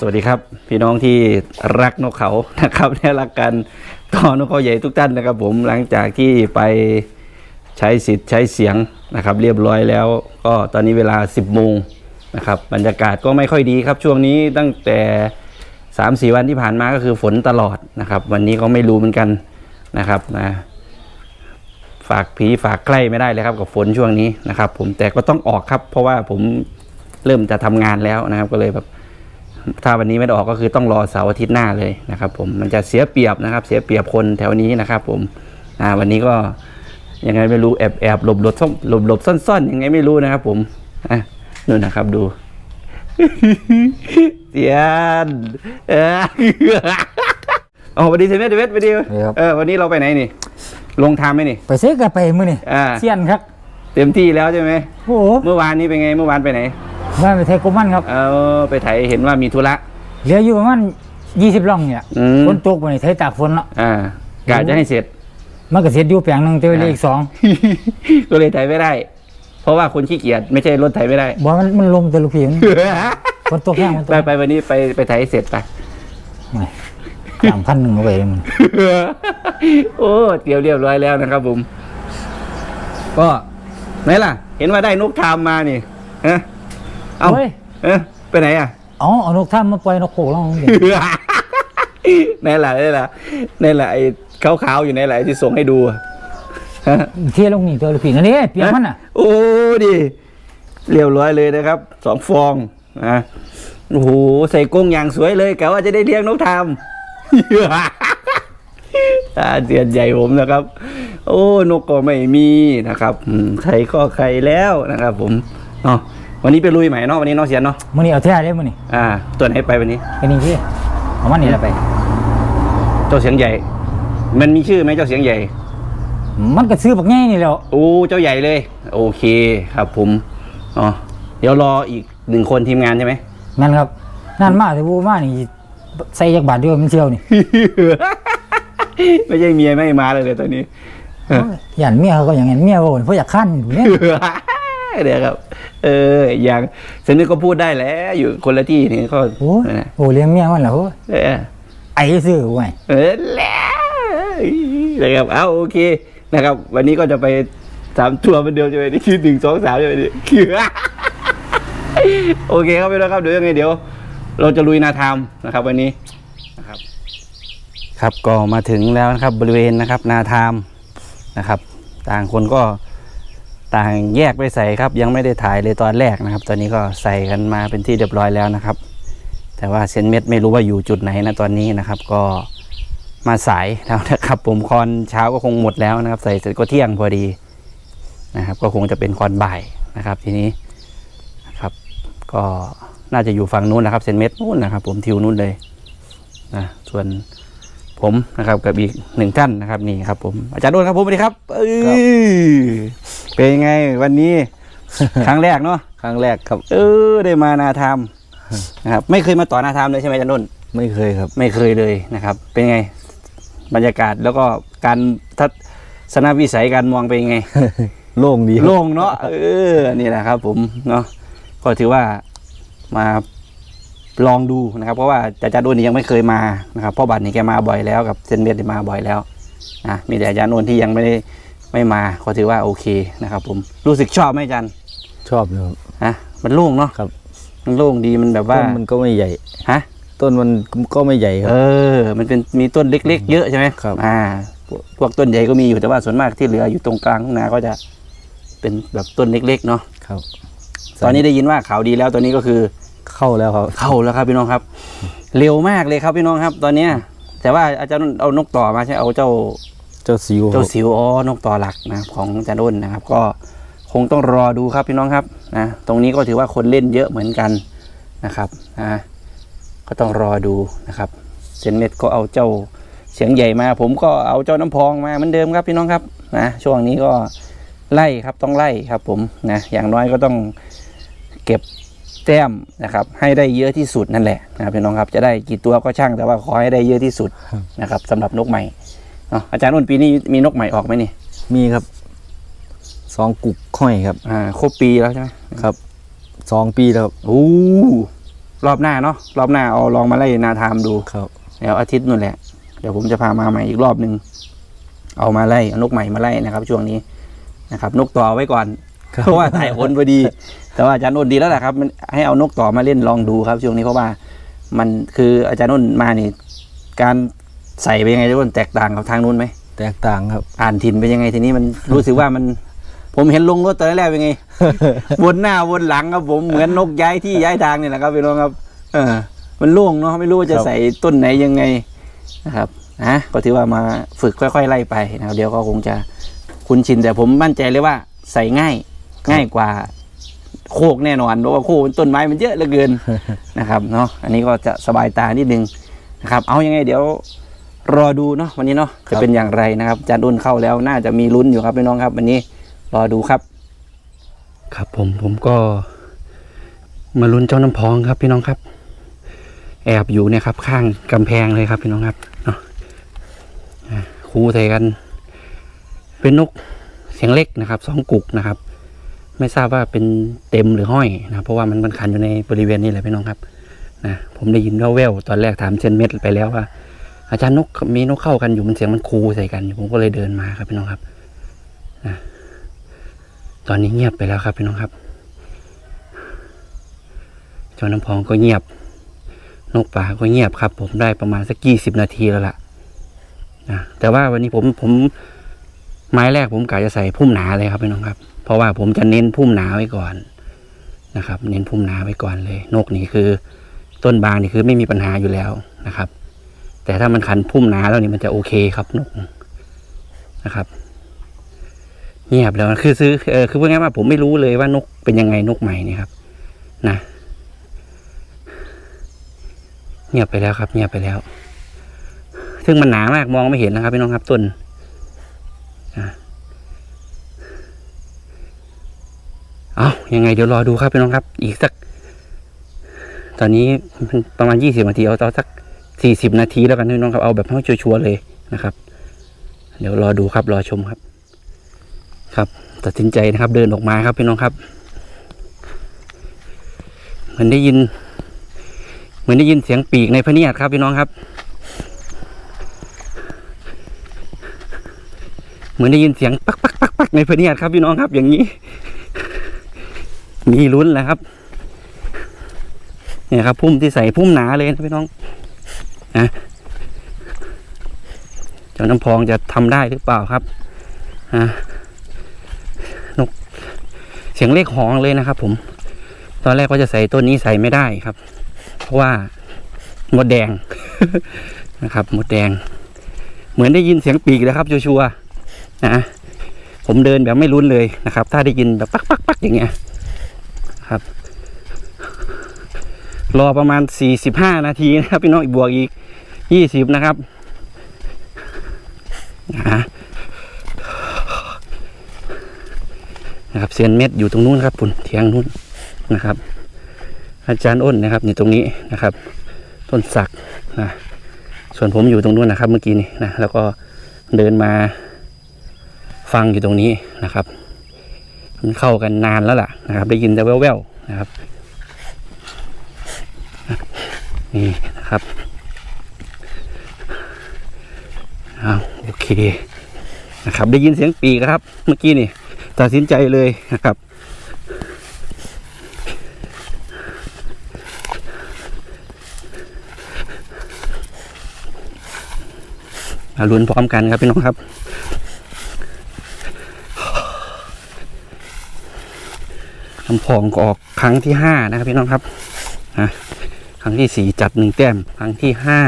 สวัสดีครับ พี่น้องที่รักนกเขานะครับและรักกันต่อนกเขาใหญ่ทุกท่านนะครับ ผมหลังจากที่ไปใช้สิทธิ์ใช้เสียงนะครับ เรียบร้อยแล้ว ก็ตอนนี้เวลา 10โมงนะครับบรรยากาศก็ไม่ค่อยดีครับ ช่วงนี้ตั้งแต่ 3 4 วันที่ผ่านมาก็คือฝนตลอดนะครับ วันนี้ก็ไม่รู้เหมือนกันนะครับนะฝากผีฝากใกล้ไม่ได้เลยครับกับฝนช่วงนี้นะครับ ผมแต่ก็ต้องออกครับ เพราะว่าผมเริ่มจะทำงานแล้วนะครับ ก็เลยแบบ ถ้าวันนี้ไม่ได้ออกก็คือต้องรอเสาร์อาทิตย์หน้าเลยนะครับ ผมมันจะเสียเปรียบนะครับ เสียเปรียบคนแถวนี้นะครับ ผมอ่าวันนี้ก็ยังไงไม่รู้แอบแอบหลบหลบซ่อนหลบหลบซ่อนซ่อนยังไงไม่รู้นะครับ ผมอะนู่นนะครับดูเตียนเอออ๋อวันนี้เซเว่นเซเว่นวันนี้ครับเออวันนี้เราไปไหนนี่ ลงทามไหมนี่ ไปซื้อกันไปมื้อนี่อ่าเซียนครับ เต็มที่แล้วใช่ไหมโอ้โหเมื่อวานนี้เป็นไงเมื่อวานไปไหน บ้านไปไทยกบมันครับ เออไปไถเห็นว่ามีธุระเหลืออยู่ประมาณ20ร่องเนี่ยอืมฝนตกบ่นี่ไทยตากฝนเนาะอ่ากะจะให้เสร็จ มันก็เสร็จอยู่แปลงหนึงแต่ว่าเหลืออีกสองก็เลยไถไม่ได้ เพราะว่าคนขี้เกียจไม่ใช่รถไถไม่ได้บ่มันมันลมแต่ลูกพี่มันฝนตกแห้งฝนตไปกไปวันนี้ไปไปไถให้เสร็จไป สามพันหนึ่งเอาไปเลยมันโอ้เตรียมเรียบร้อยแล้วนะครับผม ก็ไหนล่ะ เห็นว่าได้นกทามมานี่ฮะ เอาเฮ้ย เออไปไหนอะ อ๋อเอานกท่ามมาปล่อยนกโขกแล้วมันเดี๋ยวไหนล่ะไหนล่ะไหนล่ะไอ้ขาวๆอยู่ไหนล่ะไอ้ที่ส่งให้ดูอะฮะเที่ยวลงนี่ตัวลูกพี่นั่นนี่เปียกมันน่ะโอ้ดิเรียบร้อยเลยนะครับสองฟองนะโอ้โหใส่กรงอย่างสวยเลยกะว่าจะได้เลี้ยงนกทามตาเสียนใหญ่ผมนะครับ โอ้นกก็ไม่มีนะครับอืมไข่ก็ไข่แล้วนะครับ ผมเนาะ วันนี้ไปลุยใหม่เนาะวันนี้เน้องเสียนเนาะมื้อนี้เอาแท้เลยมื้อนี้อ่า ตัวไหนไปวันนี้ไปนี่พี่เอามันนี่ละไป เจ้าเสียงใหญ่ มันมีชื่อไหมเจ้าเสียงใหญ่ มันก็ซื้อบักแง่นี่แหล้วโอ้เจ้าใหญ่เลย โอเคครับผมอ๋อเดี๋ยวรออีกหนึ่งคนทีมงานใช่ไหมแม่นครับ นั่นมาแต่บูมานี่ใส่จักบาทเดียวมันเชียวนี่ ไม่ใช่เมียไม่มาเลยเลยตอนนี้ยันเมียเขาก็อย่างนั้นเมียเขาเพราะอยากขั้นเนี่ย เดี๋ยวครับ เออ อย่างเซนนี่ก็พูดได้แล้ว อยู่คนละที่นี่ก็โอ้ยนะโอ้เลี้ยงเมียมันเหรอโอ้ยเออไอ้ซื้อไว้เออแล้วนะครับเอาโอเคนะครับ วันนี้ก็จะไปสามตัวเหมันเดียวจะไปนี่คือหนึ่งสองสามจะไปนี่คือโอเคครับพี่น้องครับเดี๋ยวยังไงเดี๋ยว เราจะลุยนาทามนะครับ วันนี้นะครับ ครับก็มาถึงแล้วนะครับบริเวณนะครับ นาทามนะครับ ต่างคนก็ ต่างแยกไปใส่ครับ ยังไม่ได้ถ่ายเลยตอนแรกนะครับ ตอนนี้ก็ใส่กันมาเป็นที่เรียบร้อยแล้วนะครับ แต่ว่าเซนเม็ดไม่รู้ว่าอยู่จุดไหนนะตอนนี้นะครับ ก็มาสายแล้วนะครับผมคอนเช้าก็คงหมดแล้วนะครับ ใส่เสร็จก็เที่ยงพอดีนะครับ ก็คงจะเป็นคอนบ่ายนะครับ ทีนี้นะครับ ก็น่าจะอยู่ฝั่งนู้นนะครับเซนเม็ดนู้นนะครับ ผมทิวนู้นเลยนะส่วน ผมนะครับกับอีกหนึ่งท่านนะครับนี่ครับ ผมอาจารย์โดนครับผมสวัสดีครับเอ้ยเป็นไงวันนี้ ครั้งแรกเนาะครั้งแรกครับ เออได้มานาธรรมนะครับ ไม่เคยมาต่อนาธรรมเลยใช่ไหมอาจันนนท์ไม่เคยครับ ไม่เคยเลยนะครับ เป็นไง บรรยากาศแล้วก็การทัศนวิสัยการมองเป็นไง โล่งดีครับโล่งเนาะเออนี่แหละครับ ผมเนาะก็ถือว่ามา ลองดูนะครับ เพราะว่าอาจารย์โดนนี่ยังไม่เคยมานะครับเพ่อบัตรนี่แกมาบ่อยแล้วกับเซนเบสนี่มาบ่อยแล้วนะมีแต่อาจารย์โดนที่ยังไม่ได้ไม่มาก็ถือว่าโอเคนะครับ ผมรู้สึกชอบไหมอาจารย์ชอบเลยครับฮะมันโล่งเนาะครับ มันโล่งดีมันแบบว่าต้นมันก็ไม่ใหญ่ฮะต้นมันก็ไม่ใหญ่คเอรับอมันเป็นมีต้นเล็ก ๆ เยอะใช่ไหมครับ อ่าพวกพวกต้นใหญ่ก็มีอยู่แต่ว่าส่วนมากที่เหลืออยู่ตรงกลางทุ่งนาก็จะเป็นแบบต้นเล็ก ๆ เนาะครับ ตอนนี้ได้ยินว่าข่าวดีแล้วตอนนี้ก็คือ เข้าแล้วครับ เข้าแล้วครับพี่น้องครับ เร็วมากเลยครับพี่น้องครับ ตอนเนี้ยแต่ว่าอาจารย์เอานกต่อมาใช่ไหมเอาเจ้าเจ้าสิวเจ้าสิวอ๋อนกต่อหลักนะครับของอาจารย์อ้นนะครับ ก็คงต้องรอดูครับพี่น้องครับนะตรงนี้ก็ถือว่าคนเล่นเยอะเหมือนกันนะครับนะก็ต้องรอดูนะครับเซนเม็ดก็เอาเจ้าเสียงใหญ่มา ผมก็เอาเจ้าน้ำพองมาเหมือนเดิมครับพี่น้องครับนะช่วงนี้ก็ไล่ครับต้องไล่ครับผมนะอย่างน้อยก็ต้องเก็บ แต้มนะครับให้ได้เยอะที่สุดนั่นแหละนะครับพี่น้องครับจะได้กี่ตัวก็ช่างแต่ว่าขอให้ได้เยอะที่สุดนะครับสำหรับนกใหม่เนาะอาจารย์อ้นปีนี้มีนกใหม่ออกไหมนี่ มีครับสองกุกห้อยครับอ่าครบปีแล้วใช่ไหมครับสองปีแล้วครับโอ้รอบหน้าเนาะรอบหน้าเอาลองมาไล่นาทามดูครับเดี๋ยวอาทิตย์นู่นแหละ เดี๋ยวผมจะพามาใหม่อีกรอบหนึ่งเอามาไล่เอานกใหม่มาไล่นะครับ ช่วงนี้นะครับ นกต่อไว้ก่อน เพราะว่าถ่ายโอนพอดี แต่ว่าอาจารย์อ้นดีแล้วแหละครับมันให้เอานกต่อมาเล่นลองดูครับช่วงนี้เพราะว่ามันคืออาจารย์อ้นมานี่การใส่ไปยังไงทุกคนแตกต่างกับทางนู้นไหมแตกต่างครับ อ่านถิ่นไปยังไงทีนี้มันรู้สึกว่ามัน ผมเห็นลงรถตอนแรกเป็นไงวนหน้าวนหลังครับผมเหมือนนกย้ายที่ย้ายทางนี่แหละครับพี่น้องครับ เออ มันโล่งเนาะไม่รู้ว่าจะครับใส่ต้นไหนยังไงนะครับนะก็ถือว่ามาฝึกค่อย ๆ ไล่ไปนะครับเดี๋ยวก็คงจะคุ้นชินแต่ผมมั่นใจเลยว่าใส่ง่าย ง่ายกว่าโคกแน่นอนเพราะว่าโคกต้นไม้มันเยอะเหลือเกินนะครับเนาะอันนี้ก็จะสบายตานิดนึงนะครับ เอายังไงเดี๋ยวรอดูเนาะวันนี้เนาะครัจะบเป็นอย่างไรนะครับอาจารย์ดุนเข้าแล้วน่าจะมีลุ้นอยู่ครับพี่น้องครับ วันนี้รอดูครับ ครับผมผมก็มาลุ้นเจ้าน้ำพองครับพี่น้องครับ แอบอยู่เนี่ยครับ ข้างกำแพงเลยครับพี่น้องครับเนาะอ่าคู่ใส่กัน เป็นนกเสียงเล็กนะครับสองกุกนะครับ ไม่ทราบว่าเป็นเต็มหรือห้อยนะเพราะว่ามันมันคันอยู่ในบริเวณนี้แหละพี่น้องครับนะผมได้ยินแว่วๆตอนแรกถามเชนเม็ดไปแล้วว่า อาจารย์นกมีนกเข้ากันอยู่มันเสียงมันคูใส่กันอยู่ผมก็เลยเดินมาครับพี่น้องครับนะตอนนี้เงียบไปแล้วครับพี่น้องครับจ้าน้ำพองก็เงียบ นกป่าก็เงียบครับ ผมได้ประมาณสักกี่สิบนาทีแล้วล่ะนะแต่ว่าวันนี้ผมผมไม้แรกผมกะจะใส่พุ่มหนาเลยครับพี่น้องครับ เพราะว่าผมจะเน้นพุ่มหนาไว้ก่อนนะครับ เน้นพุ่มหนาไว้ก่อนเลย นกนี่คือ ต้นบางนี่คือไม่มีปัญหาอยู่แล้วนะครับ แต่ถ้ามันคันพุ่มหนาแล้วนี่มันจะโอเคครับนกนะครับเงียบแล้วคือซื้อเออคือพูดง่ายๆว่าผมไม่รู้เลยว่านกเป็นยังไงนกใหม่นี่ครับ นะเงียบไปแล้วครับ เงียบไปแล้ว ซึ่งมันหนามากมองไม่เห็นนะครับพี่น้องครับต้นอะ เอายังไงเดี๋ยวรอดูครับพี่น้องครับ อีกสัก ตอนนี้ประมาณยี่สิบนาทีเอาเอาสักสี่สิบนาทีแล้วกันพี่น้องครับเอาแบบให้ชัวร์เลยนะครับ เดี๋ยวรอดูครับรอชมครับ ครับตัดสินใจนะครับ เดินออกมาครับพี่น้องครับเหมือนได้ยิน เหมือนได้ยินเสียงปีกในพะเนียดครับพี่น้องครับ เหมือนได้ยินเสียงปักปักปักปักในพะเนียดครับพี่น้องครับ อย่างนี้ มีลุ้นแล้วครับเนี่ยครับ พุ่มที่ใส่พุ่มหนาเลยนะพี่น้องนะเจ้าน้ำพองจะทำได้หรือเปล่าครับอ่านกเสียงเลขหองเลยนะครับ ผม ตอนแรกก็จะใส่ต้นนี้ใส่ไม่ได้ครับ เพราะว่าหมดแดงนะครับ หมดแดง เหมือนได้ยินเสียงปีกแล้วครับชัวร์ๆนะผมเดินแบบไม่รุนเลยนะครับ ถ้าได้ยินแบบปักปักปักอย่างเงี้ย ครับ รอประมาณ 45 นาทีนะครับ พี่น้องอีกบวกอีก 20 นะครับนะนะครับเซียนเม็ดอยู่ตรงนู้นครับปุ่นเทียงนู้นนะครับ อาจารย์อ้นนะครับอยู่ตรงนี้นะครับ ต้นสักนะส่วนผมอยู่ตรงนู้นนะครับ เมื่อกี้นี่นะแล้วก็เดินมาฟังอยู่ตรงนี้นะครับ มันเข้ากันนานแล้วล่ะนะครับ ได้ยินแต่แว่วๆนะครับนี่นะครับเอาโอเคนะครับ ได้ยินเสียงปีกครับ เมื่อกี้นี่ตัดสินใจเลยนะครับมาลุ้นพร้อมกันครับพี่น้องครับ ลำพองก็ออกครั้งที่ห้านะครับพี่น้องครับนะครั้งที่สี่จัดหนึ่งแต้มครั้งที่ห้า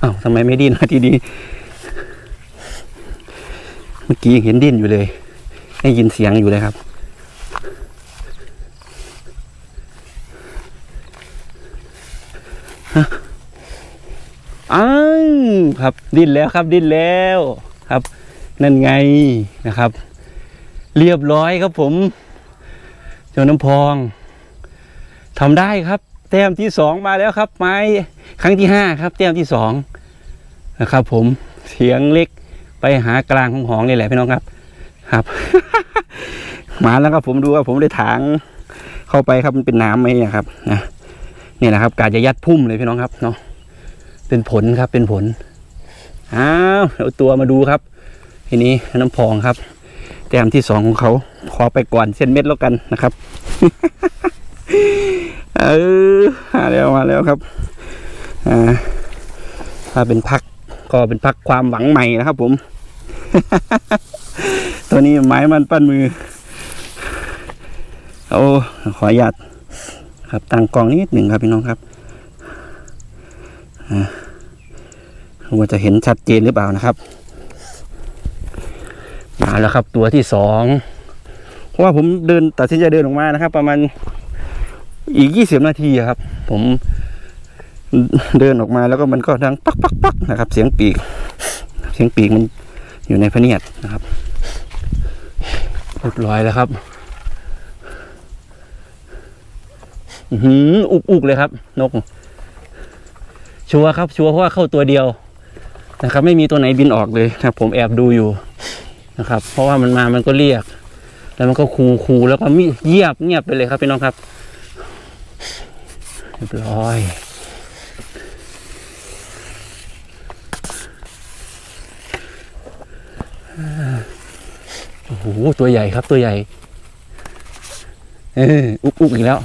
เอ้าทำไมไม่ดิ้นมาทีนี้เมื่อกี้ยังเห็นดิ้นอยู่เลย ได้ยินเสียงอยู่เลยครับอ้าวครับดิ้นแล้วครับดิ้นแล้วครับ นั่นไงนะครับ เรียบร้อยครับผมเจ้าน้ำพองทำได้ครับ แต้มที่สองมาแล้วครับ ไม้ครั้งที่ห้าครับ แต้มที่สองนะครับ ผมเสียงเล็กไปหากลางของหองนี่แหละพี่น้องครับ ครับ มาแล้วครับผมดูว่าผมได้ถางเข้าไปครับมันเป็นน้ำไหมครับนะนี่นะครับ กาจะยัดพุ่มเลยพี่น้องครับเนาะเป็นผลครับเป็นผลอ้าวเอาตัวมาดูครับ ทีนี้น้ำพองครับ แต้มที่สองของเขา ขอไปก่อนเส้นเม็ดแล้วกันนะครับ เออมาแล้วมาแล้วครับ อ่าถ้าเป็นพักก็เป็นพักความหวังใหม่นะครับ ผม ตัวนี้ไม้มันปั้นมือ โอ้ขออนุญาตครับตั้งกล้องนิดหนึ่งครับพี่น้องครับอ่าว่าจะเห็นชัดเจนหรือเปล่านะครับ มาแล้วครับตัวที่สองเพราะว่าผมเดินตัดสินใจเดินออกมานะครับ ประมาณอีกยี่สิบนาทีครับ ผมเดินออกมาแล้วก็มันก็ดังปักปักปักนะครับ เสียงปีก เสียงปีกมันอยู่ในพเนียดนะครับเรียบร้อยแล้วครับอือหืออุกอุกเลยครับ นก ชัวร์ครับ ชัวร์เพราะว่าเข้าตัวเดียวนะครับ ไม่มีตัวไหนบินออกเลยนะครับผมแอบดูอยู่ นะครับ เพราะว่ามันมามันก็เรียก แล้วมันก็คูคูแล้วก็มิเงียบเงียบไปเลยครับพี่น้องครับเรียบร้อยโอ้โหตัวใหญ่ครับตัวใหญ่เอออุกอุกอีกแล้ว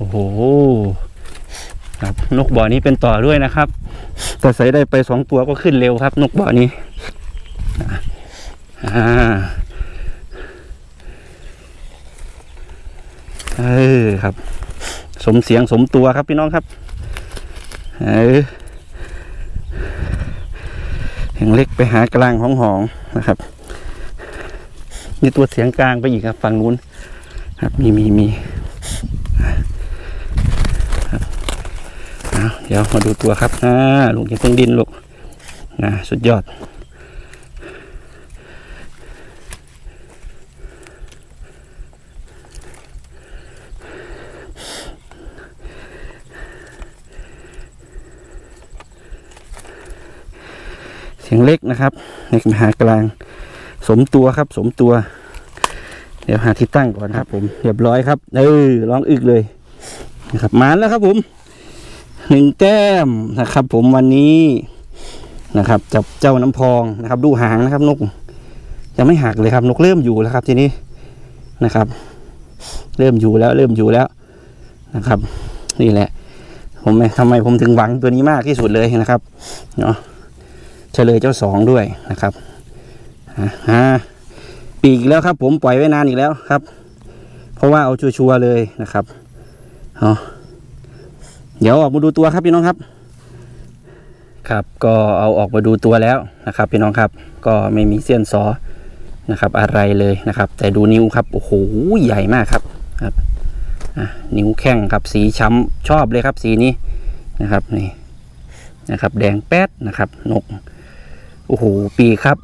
โอ้โหครับนกบ่อนี้เป็นต่อด้วยนะครับแต่ใส่ได้ไปสองตัวก็ขึ้นเร็วครับ นกบ่อนี้อ่าเออครับ สมเสียงสมตัวครับพี่น้องครับเออเสียงเล็กไปหากลางของหองนะครับมีตัวเสียงกลางไปอีกครับฝั่งนู้น ครับมีมีมี เดี๋ยวมาดูตัวครับอ่าลูกยังเพิ่งดินลูกนะสุดยอด เสียงเล็กนะครับเล็กหากลาง สมตัวครับ สมตัว เดี๋ยวหาที่ตั้งก่อนครับ ผมเรียบร้อยครับ เออร้องอึกเลยนะครับมาแล้วครับผม หนึ่งแต้มนะครับ ผมวันนี้นะครับจับเจ้าน้ำพองนะครับ ดูหางนะครับ นกยังไม่หักเลยครับ นกเริ่มอยู่แล้วครับ ทีนี้นะครับ เริ่มอยู่แล้วเริ่มอยู่แล้วนะครับ นี่แหละ ผมทำไมผมถึงหวังตัวนี้มากที่สุดเลยนะครับเนาะเฉลยเจ้าสองด้วยนะครับอ่าอ่าปีกอีกแล้วครับ ผมปล่อยไว้นานอีกแล้วครับ เพราะว่าเอาชัวร์เลยนะครับเนาะ เดี๋ยวออกมาดูตัวครับพี่น้องครับ ครับก็เอาออกมาดูตัวแล้วนะครับ พี่น้องครับ ก็ไม่มีเส้นซอนะครับ อะไรเลยนะครับ แต่ดูนิ้วครับโอ้โหใหญ่มากครับครับนิ้วแข้งครับสีช้ำชอบเลยครับสีนี้นะครับนี่นะครับ แดงแป๊ดนะครับ นกโอ้โหปีกครับ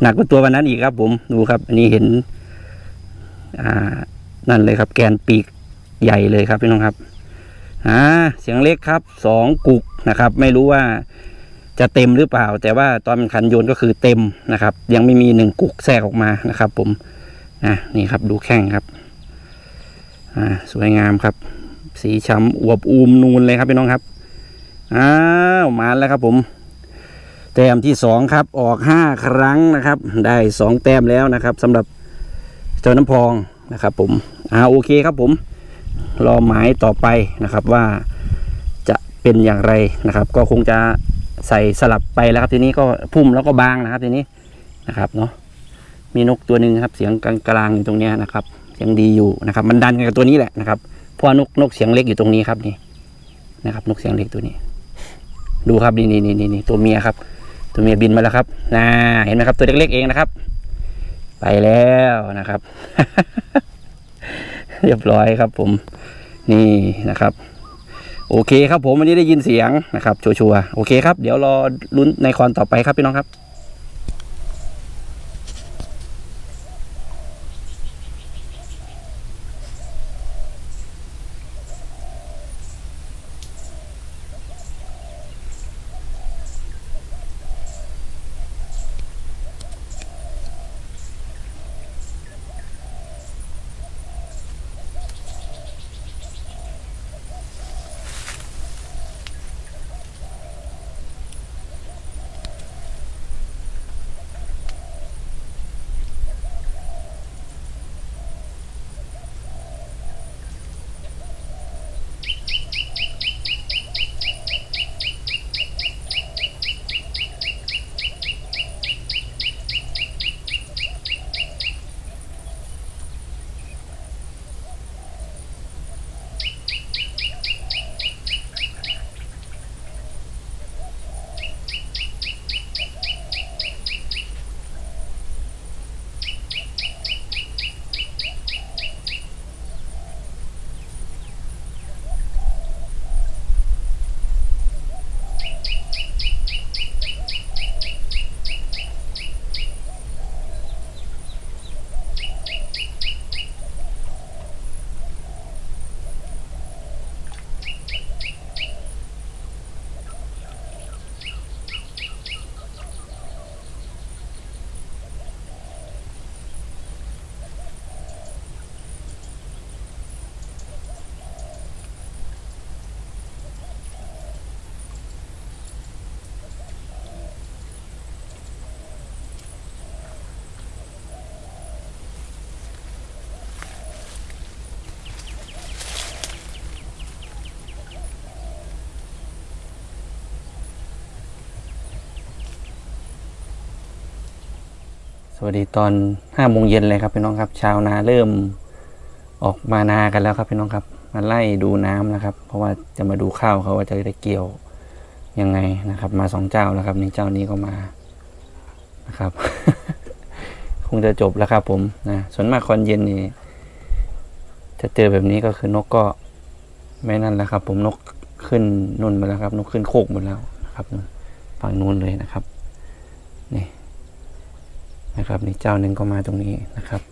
หนักกว่าตัววันนั้นอีกครับ ผมดูครับ อันนี้เห็น อ่านั่นเลยครับ แกนปีกใหญ่เลยครับพี่น้องครับ อ่าเสียงเล็กครับสองกุกนะครับ ไม่รู้ว่าจะเต็มหรือเปล่า แต่ว่าตอนมันคันโยนก็คือเต็มนะครับ ยังไม่มีหนึ่งกุกแทรกออกมานะครับ ผมอะนี่ครับดูแข้งครับอ่าสวยงามครับ สีช้ำอวบอูมนูนเลยครับพี่น้องครับอ้าวมาแล้วครับผม แต้มที่สองครับออกห้าครั้งนะครับ ได้สองแต้มแล้วนะครับสำหรับเจ้าน้ำพองนะครับ ผมอ่าโอเคครับผม รอหมายต่อไปนะครับว่าจะเป็นอย่างไรนะครับ ก็คงจะใส่สลับไปแล้วครับทีนี้ก็พุ่มแล้วก็บางนะครับทีนี้นะครับเนาะมีนกตัวหนึ่งครับเสียงกลางๆอยู่ตรงเนี้ยนะครับ เสียงดีอยู่นะครับ มันดันกันกับตัวนี้แหละนะครับเพราะนกนกเสียงเล็กอยู่ตรงนี้ครับนี่นะครับ นกเสียงเล็กตัวนี้ ดูครับนี่นี่นี่นี่ตัวเมียครับ ตัวเมียบินมาแล้วครับน่าเห็นไหมครับตัวเล็กๆเองนะครับ ไปแล้วนะครับ เรียบร้อยครับผมนี่นะครับ โอเคครับผมวันนี้ได้ยินเสียงนะครับ ชัวร์ๆโอเคครับ เดี๋ยวรอลุ้นในคอนต่อไปครับพี่น้องครับ วัสดีตอนห้าโมงเย็นเลยครับพี่น้องครับชาวนาเริ่มออกมานากันแล้วครับพี่น้องครับ มาไล่ดูน้ำนะครับ เพราะว่าจะมาดูข้าวเขาว่าจะได้เกี่ยวยังไงนะครับ มาสองเจ้าแล้วครับนี่เจ้านี้ก็มานะครับ คงจะจบแล้วครับ ผมนะส่วนมากคนเย็นนี่จะเจอแบบนี้ก็คือนกก็ไม่นั่นแล้วครับ ผมนกขึ้นนุ่นไปแล้วครับ นกขึ้นโคกหมดแล้วนะครับฝั่งนู้นเลยนะครับนี่ นะครับนี่เจ้าหนึ่งก็มาตรงนี้นะครับ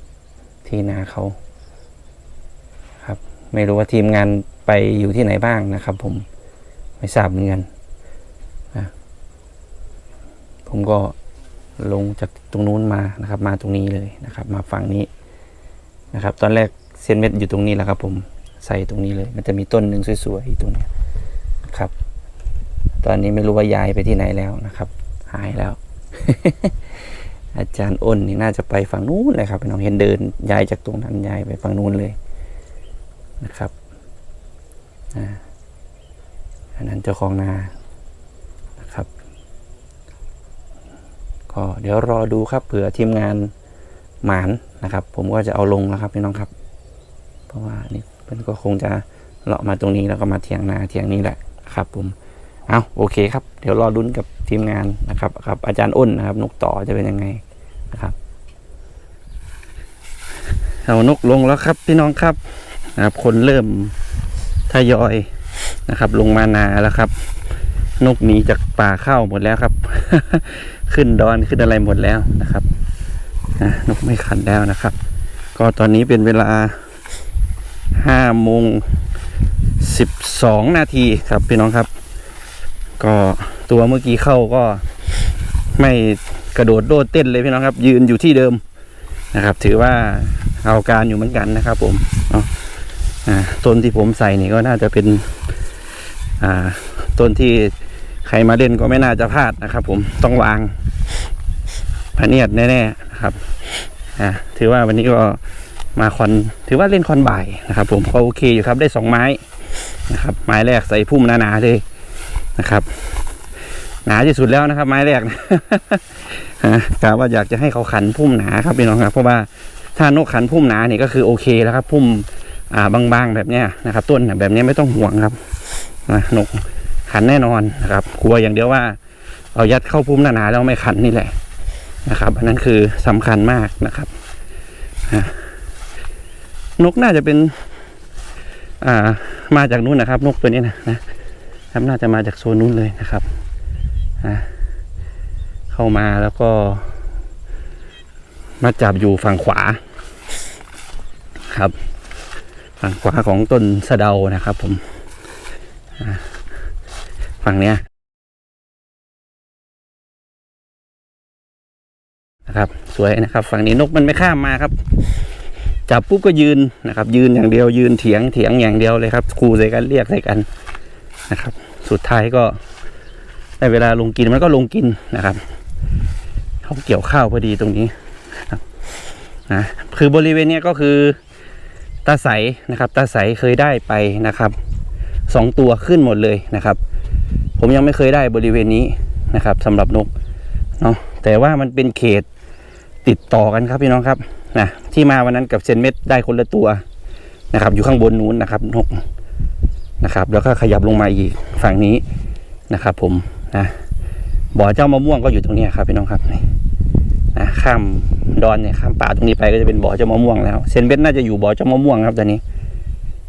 ที่นาเขาครับ ไม่รู้ว่าทีมงานไปอยู่ที่ไหนบ้างนะครับ ผมไม่ทราบเหมือนกันนะผมก็ลงจากตรงนู้นมานะครับ มาตรงนี้เลยนะครับ มาฝั่งนี้นะครับ ตอนแรกเซียนเม็ดอยู่ตรงนี้แหละครับ ผมใส่ตรงนี้เลย มันจะมีต้นหนึ่งสวยๆตรงนี้ยนะครับ ตอนนี้ไม่รู้ว่าย้ายไปที่ไหนแล้วนะครับ หายแล้ว อาจารย์อ้นนี่น่าจะไปฝั่งนู้นเลยครับพี่น้องเห็นเดินย้ายจากตรงนั้นย้ายไปฝั่งนู้นเลยนะครับอ่าอันนั้นเจ้าของนานะครับ ก็เดี๋ยวรอดูครับเผื่อทีมงานหมานนะครับ ผมก็จะเอาลงแล้วครับพี่น้องครับ เพราะว่านี่เพื่อนก็คงจะเลาะมาตรงนี้แล้วก็มาเถียงนาเถียงนี้แหละครับผมเอาโอเคครับ เดี๋ยวรอลุ้นกับทีมงานนะครับครับอาจารย์อ้นนะครับนกต่อจะเป็นยังไง นะครับเอานกลงแล้วครับพี่น้องครับนะครับ คนเริ่มทยอยนะครับ ลงมานาแล้วครับ นกหนีจากป่าเข้าหมดแล้วครับ ขึ้นดอนขึ้นอะไรหมดแล้วนะครับนะนกไม่ขันแล้วนะครับ ก็ตอนนี้เป็นเวลาห้าโมงสิบสองนาทีครับพี่น้องครับ ก็ตัวเมื่อกี้เข้าก็ไม่ กระโดดโดดเต้นเลยพี่น้องครับ ยืนอยู่ที่เดิมนะครับ ถือว่าเอาการอยู่เหมือนกันนะครับ ผมเนาะต้นที่ผมใส่นี่ก็น่าจะเป็นต้นที่ใครมาเล่นก็ไม่น่าจะพลาดนะครับ ผมต้องวางพเนียดแน่ๆนะครับถือว่าวันนี้ก็มาคอนถือว่าเล่นคอนบ่ายนะครับ ผมก็โอเคอยู่ครับได้สองไม้นะครับ ไม้แรกใส่พุ่มหนาๆเลยนะครับ หนาที่สุดแล้วนะครับ ไม้แรกนะ ฮะกะว่าอยากจะให้เขาขันพุ่มหนาครับพี่น้องครับ เพราะว่าถ้านกขันพุ่มหนาเนี่ยก็คือโอเคแล้วครับ พุ่มอ่าบางๆแบบเนี้ยนะครับ ต้นแบบนี้ไม่ต้องห่วงครับนกขันแน่นอนนะครับกลัวอย่างเดียวว่าเอายัดเข้าพุ่มหนาๆแล้วไม่ขันนี่แหละนะครับ อันนั้นคือสำคัญมากนะครับนกน่าจะเป็น อ่า มาจากนู้นนะครับ นกตัวนี้นะนะครับน่าจะมาจากโซนนู้นเลยนะครับอะ เข้ามาแล้วก็ มาจับอยู่ฝั่งขวา ครับ ฝั่งขวาของต้นสะเดานะครับ ผมฝั่งเนี้ยนะครับสวยนะครับ ฝั่งนี้นกมันไม่ข้ามมาครับ จับปุ๊บก็ยืนนะครับ ยืนอย่างเดียวยืนเถียงเถียงอย่างเดียวเลยครับคู่ใส่กันเรียกใส่กันนะครับ สุดท้ายก็ได้เวลาลงกินมันก็ลงกินนะครับ เขาเกี่ยวข้าวพอดีตรงนี้นะคือบริเวณนี้ก็คือตาใสนะครับตาใสเคยได้ไปนะครับสองตัวขึ้นหมดเลยนะครับ ผมยังไม่เคยได้บริเวณนี้นะครับสำหรับนกเนาะแต่ว่ามันเป็นเขตติดต่อกันครับพี่น้องครับนะที่มาวันนั้นกับเซนเม็ดได้คนละตัวนะครับ อยู่ข้างบนนู้นนะครับนกนะครับ แล้วก็ขยับลงมาอีกฝั่งนี้นะครับ ผมนะ บ่อเจ้ามะม่วงก็อยู่ตรงนี้ครับพี่น้องครับนี่นะข้ามดอนเนี่ยข้ามป่าตรงนี้ไปก็จะเป็นบ่อเจ้ามะม่วงแล้วเซนเบสน่าจะอยู่บ่อเจ้ามะม่วงครับตอนนี้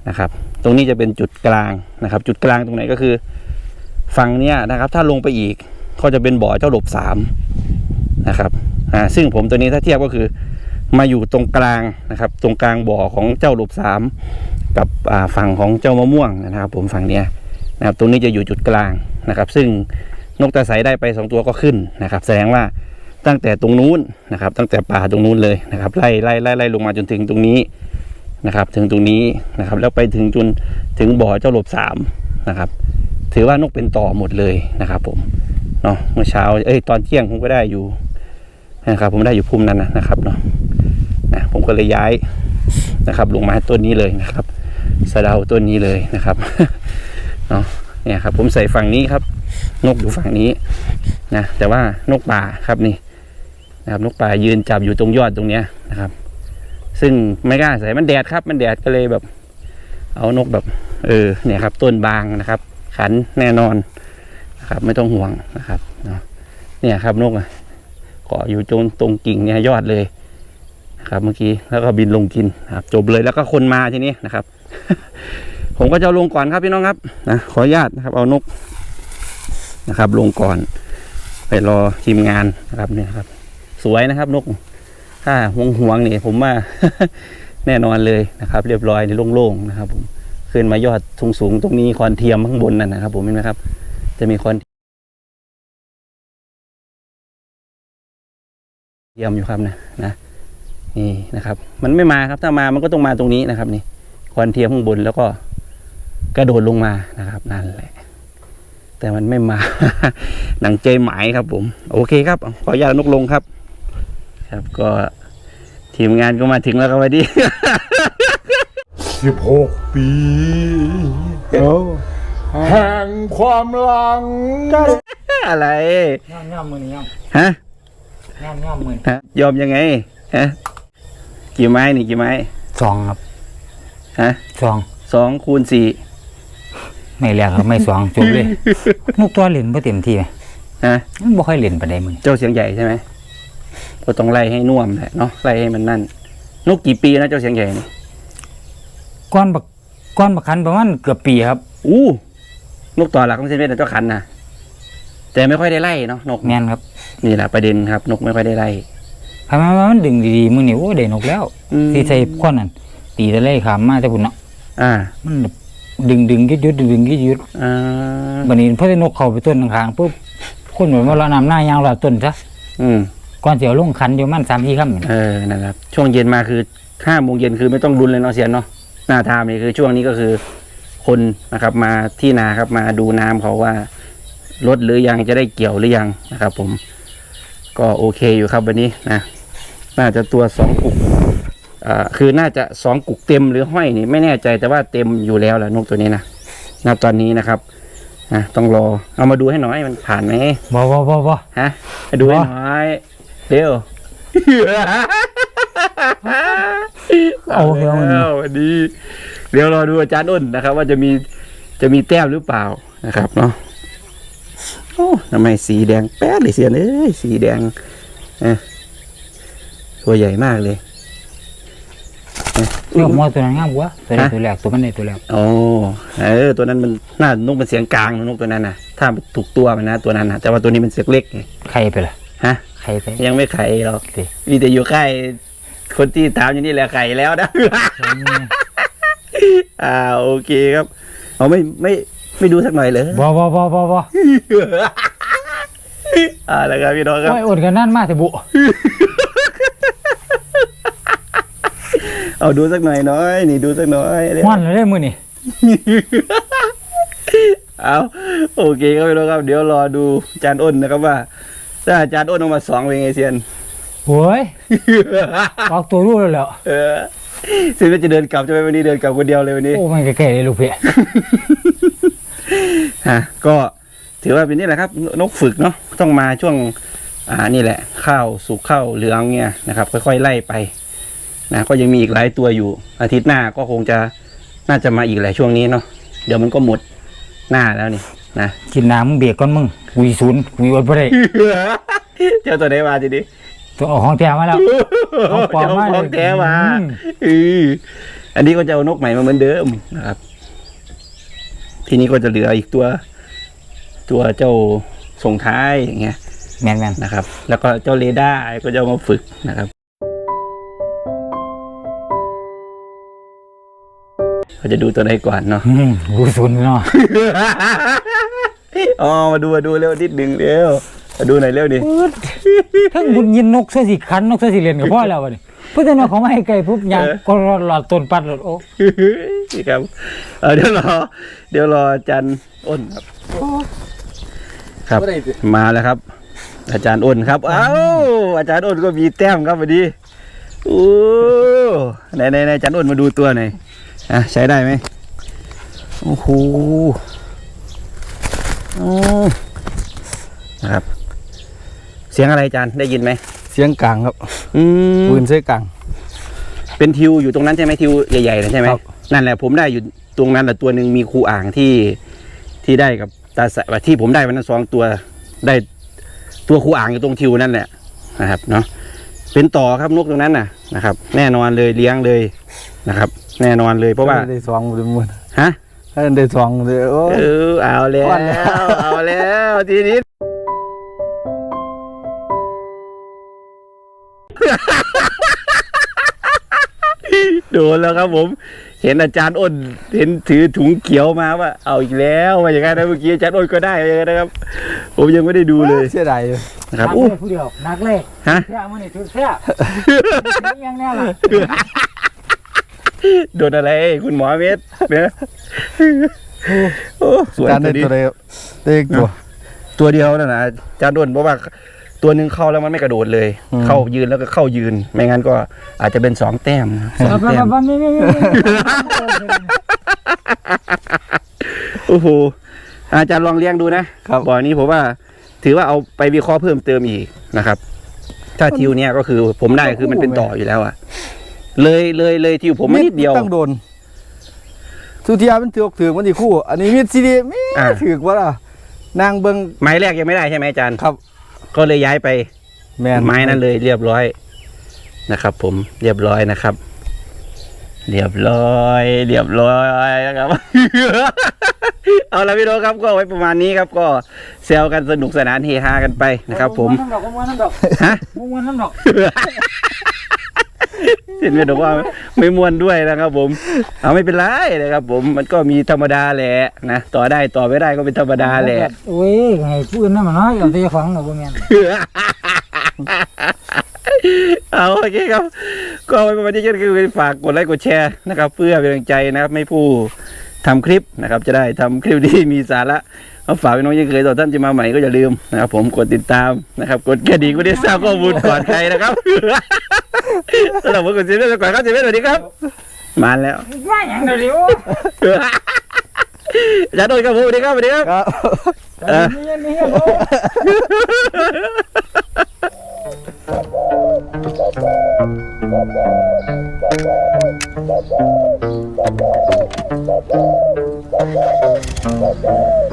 นะครับ ตรงนี้จะเป็นจุดกลางนะครับ จุดกลางตรงไหนก็คือฝั่งเนี้ยนะครับ ถ้าลงไปอีกก็จะเป็นบ่อเจ้าหลบสามนะครับอ่าซึ่งผมตัวนี้ถ้าเทียบก็คือมาอยู่ตรงกลางนะครับ ตรงกลางบ่อของเจ้าหลบสามกับฝั่งของเจ้ามะม่วงนะครับ ผมฝั่งเนี้ยนะครับ ตรงนี้จะอยู่จุดกลางนะครับ ซึ่ง นกตาใสได้ไปสองตัวก็ขึ้นนะครับ แสดงว่าตั้งแต่ตรงนู้นนะครับ ตั้งแต่ป่าตรงนู้นเลยนะครับไล่ไล่ไล่ไล่ลงมาจนถึงตรงนี้นะครับ ถึงตรงนี้นะครับ แล้วไปถึงจนถึงบ่อเจ้าหลบสามนะครับ ถือว่านกเป็นต่อหมดเลยนะครับผมเนาะเมื่อเช้าเอ้ยตอนเที่ยงผมก็ได้อยู่นะครับผมได้อยู่ภูมินั้นนะนะครับเนาะนะผมก็เลยย้ายนะครับ ลงมาต้นนี้เลยนะครับสะเดาต้นนี้เลยนะครับเนาะเนี่ยครับ ผมใส่ฝั่งนี้ครับ นกอยู่ฝั่งนี้นะแต่ว่านกป่าครับนี่นะครับนกป่ายืนจับอยู่ตรงยอดตรงเนี้ยนะครับ ซึ่งไม่กล้าใส่มันแดดครับ มันแดดก็เลยแบบ เอานกแบบ เออเนี่ยครับ ต้นบางนะครับ ขันแน่นอนนะครับ ไม่ต้องห่วงนะครับเนาะเนี่ยครับนกอะเกาะอยู่ตรงตรงกิ่งเนี่ยยอดเลยนะครับเมื่อกี้แล้วก็บินลงกินครับจบเลยแล้วก็คนมาทีนี้นะครับ ผมก็จะลงก่อนครับพี่น้องครับนะขออนุญาตนะครับเอานก นะครับ ลงก่อน ไปรอทีมงานนะครับเนี่ยครับ สวยนะครับนก ถ้าห่วงห่วงนี่ผมว่าแน่นอนเลยนะครับ เรียบร้อยในโล่งๆนะครับ ผมขึ้นมายอดทงสูงตรงนี้คอนเทียมข้างบนนั่นนะครับ ผมเห็นไหมครับ จะมีคอนเทียมอยู่ครับนะนะนี่นะครับ มันไม่มาครับถ้ามามันก็ต้องมาตรงนี้นะครับ นี่คอนเทียมข้างบนแล้วก็กระโดดลงมานะครับนั่นแหละ แต่มันไม่มา หนังใจหมายครับผม โอเคครับ ขออนุญาตนกลงครับ ครับก็ทีมงานก็มาถึงแล้วครับวันนี้ สิบหกปีแห่งความหลังอะไรย่อมย่อมมือนี่ย่อมฮะย่อมย่อมมือฮะยอมยังไงฮะกี่ไม้นี่กี่ไม้สองครับฮะสองสองคูณสี่ ไม่แรกครับไม่สองจบเลยนกตัวเล่นบ่เต็มที่ไหมฮะมันบ่ค่อยเล่นปานใดมื้อนี้เจ้าเสียงใหญ่ใช่ไหมก็ต้องไล่ให้น่วมแหละเนาะไล่ให้มันนั่นนกกี่ปีนะเจ้าเสียงใหญ่นี่ก้อนบักก้อนบักคันประมาณเกือบปีครับ อู้นกต่อหลักไม่ใช่เม็ดนะเจ้าขันนะแต่ไม่ค่อยได้ไล่เนาะนกแม่นครับ นี่แหละประเด็นครับ นกไม่ค่อยได้ไล่ถ้ามาว่ามันดึงดีๆมื้อนี้โอ้ได้นกแล้วอืมที่ใส่ก้อนนั่นตีตะเลยขามมาแต่พุ่นเนาะอ่า มันแบบ ดึงดึงๆยุดๆดึงๆยุดอ่าๆบัดนี้พอได้นกเข้าไปต้นข้างๆปุ๊บคนเหมือนว่าเรานำหน้ายางเราต้นซะอืมก่อนสิเอาลงคันอยู่มัน3 4ค่ำเออนั่นแหละครับ ช่วงเย็นมาคือห้าโมงเย็นคือไม่ต้องรุนเลยเนาะเสียนเนาะหน้าทามนี่คือช่วงนี้ก็คือ คนนะครับมาที่นาครับมาดูน้ำเขาว่าลดหรือยังจะได้เกี่ยวหรือยังนะครับ ผม ก็โอเคอยู่ครับวันนี้นะน่าจะตัวสองกุกอ่า คือน่าจะสองกุกเต็มหรือห้อยนี่ไม่แน่ใจแต่ว่าเต็มอยู่แล้วแหละนกตัวนี้นะณตอนนี้นะครับนะต้องรอเอามาดูให้หน่อยมันผ่านไหมบ่บ่บ่บ่ฮะไปดูให้หน่อยเร็วเอาเดี๋ยวมันแล้ววันนี้เดี๋ยวรอดูอาจารย์อ้นนะครับ ว่าจะมีจะมีแต้มหรือเปล่านะครับเนาะโอ้ทำไมสีแดงแป๊ดเลยเสียนเอ้ยสีแดงเอ้ยตัวใหญ่มากเลย เรื่องมอตัวนั้นงามกว่าตัวนี้ฮะตัวแรกตัวมันได้ตัวแรกโอ้เออตัวนั้นมันน่านกเป็นเสียงกลางนะนกตัวนั้นนะถ้าถูกตัวมันนะตัวนั้นนะแต่ว่าตัวนี้มันเสียงเล็กไงใครไปล่ะฮะใครไปยังไม่ไข่หรอกสิมีแต่อยู่ใกล้คนที่ถามอยู่นี่แหละไข่แล้วนะอ่าโอเคครับเอาไม่ไม่ไม่ดูสักหน่อยเลยบ่บ่บ่บ่บ่อ่าแล้วครับพี่น้องครับโอ้ยอดกันนั่นมาแต่บุ เอาดูสักหน่อยน้อยนี่ดูสักหน่อยเร็วฮ้อนเลยเด้อมื้อนี้เอาโอเคครับพี่น้องครับ เดี๋ยวรอดูอาจารย์อ้นนะครับว่าถ้าอาจารย์อ้นออกมาสองเป็นไงเซียนโอ้ยออกตัวรู้แล้วแหล้วเออเซียนว่าจะเดินกลับจะไปวันนี้เดินกลับคนเดียวเลยวันนี้โอ้มันแก่ๆเลยลูกเพี่ฮะก็ถือว่าเป็นนี่แหละครับ นกฝึกเนาะต้องมาช่วง อ่านี่แหละ ข้าวสุกข้าวเหลืองเนี่ยนะครับ ค่อยๆไล่ไป นะก็ยังมีอีกหลายตัวอยู่ อาทิตย์หน้าก็คงจะน่าจะมาอีกแหละช่วงนี้เนาะเดี๋ยวมันก็หมดหน้าแล้วนี่นะกินน้ำมึงเบียกก่อนมึงกุยศูนย์กุยอดบ่ได้เจ้าตัวไหนมาทีนี้ตัวเอาของแท้มาแล้วเอาปลอมมาเลยของแท้มาอืมเอออันนี้ก็จะเอานกใหม่มาเหมือนเดิมนะครับ ทีนี้ก็จะเหลืออีกตัว ตัวเจ้าส่งท้ายอย่างเงี้ยแม่นนะครับ แล้วก็เจ้าเรดาร์ก็จะเอามาฝึกนะครับ เราจะดูตัวไหนก่อนเนาะๆอืมกุยศูนย์เนาะอ๋อมาดูมาดูเร็วนิดหนึ่งเร็วมาดูหน่อยเร็วดิทั้งบุญยินนกเสื้อสีคันนกเสื้อสีเหรียญกับพ่อแล้วบัดนี้เพิ่นจะนกเขามาให้ไกลปุ๊บยางก็หลอดต้นปัดหลอดโอ้นี่ครับเออเดี๋ยวรอเดี๋ยวรออาจารย์อ้นครับครับมาแล้วครับ อาจารย์อ้นครับเอ้าอาจารย์อ้นก็มีแต้มครับวันนี้โอ้ไหนไหนไหนอาจารย์อ้นมาดูตัวหน่อย อะใช้ได้ไหมโอ้โหอ๋อนะครับ เสียงอะไรอาจารย์ได้ยินไหมเสียงกลางครับอืมปืนเสียงกลาง เป็นทิวอยู่ตรงนั้นใช่ไหมทิวใหญ่ๆนะใช่ไหมครับนั่นแหละผมได้อยู่ตรงนั้นแหละตัวหนึ่งมีครูอ่างที่ที่ได้กับตาสะที่ผมได้วันนั้นสองตัวได้ตัวครูอ่างอยู่ตรงทิวนั่นแหละนะครับเนาะเป็นต่อครับนกตรงนั้นน่ะนะครับ แน่นอนเลยเลี้ยงเลยนะครับ แน่นอนเลยเพราะว่าได้สองเดือนมือฮะถ้าได้สองเดือนโอ้เออเอาแล้ววันแล้วเอาแล้วทีนี้โดนแล้วครับผม เห็นอาจารย์อ้นเห็นถือถุงเขียวมาว่า เอาอีกแล้วว่าอย่างนั้นนะเมื่อกี้อาจารย์อ้นก็ได้ว่าอย่างนั้นนะครับ ผมยังไม่ได้ดูเลยเสียดายอยู่นะครับนักอู้เลขผู้เดียวนักเลขฮะแค่มันนี่ถือแค่ยังแน่ล่ะ โดนอะไร คุณหมอเมธเนี่ยโอ้สวยจานตัได้วนี้ตัวใดครับได้อีกตัวตัวเดียวนั่นนะอาจารย์ด้นเพราะว่าตัวหนึ่งเข้าแล้วมันไม่กระโดดเลยอืมเข้ายืนแล้วก็เข้ายืน ไม่งั้นก็อาจจะเป็นสองแต้มสองไปแต้มไปไม่ไม่ไม่โอ้โหอาจารย์ลองเลี้ยงดูนะครับบ่อนี้ผมว่า ถือว่าเอาไปวิเคราะห์เพิ่มเติมอีกนะครับ ถ้าทิวเนี่ยก็คือผมได้คือมันเป็นต่ออยู่แล้วอะ เลยเลยเลยทิวผมไม่นิดเดียวตั้งโดนสุเทียมันถือกถือมันอีกคู่ อันนี้มีดซีดีมีอ่าถือกว่าล่ะนางเบิงไม้แรกยังไม่ได้ใช่ไหมอาจารย์ครับ ก็เลยย้ายไปแมนไม้นั้นเลยเรียบร้อยนะครับ ผมเรียบร้อยนะครับ เรียบร้อย เรียบร้อยนะครับ เอาละพี่น้องครับก็ไว้ประมาณนี้ครับ ก็แซวกันสนุกสนานเฮฮากันไปนะครับ ผมน้ำดอกม้วนน้ำดอกฮะม้วนน้ำดอก เห็นไหมบอกว่าไม่ม่วนด้วยนะครับผม เอาไม่เป็นไรนะครับผมมันก็มีธรรมดาแหละนะต่อได้ต่อไม่ได้ก็เป็นธรรมดาแหละโอ้ยให้ผู้อื่นนั่นมันน้อยเอาแต่ของเราบ่แม่นเอาโอเคครับ ก็ไว้ประมาณนี้ก็คือฝากกดไลค์กดแชร์นะครับ เพื่อเป็นกำลังใจนะครับให้ผู้ทำคลิปนะครับ จะได้ทำคลิปที่มีสาระ เอาฝากพี่น้องยังเคยต่อท่านจะมาใหม่ก็อย่าลืมนะครับผมกดติดตามนะครับ กดกระดิ่งก็ได้ทราบข้อมูลก่อนใครนะครับสำหรับผมกดเสียงเรื่องก่อนครับเสียงเรื่องสวัสดีครับ มาแล้วว่าหยังเดี๋ยวอาจารย์โดนครับผมสวัสดีครับสวัสดีครับครับเออนี่นี่ป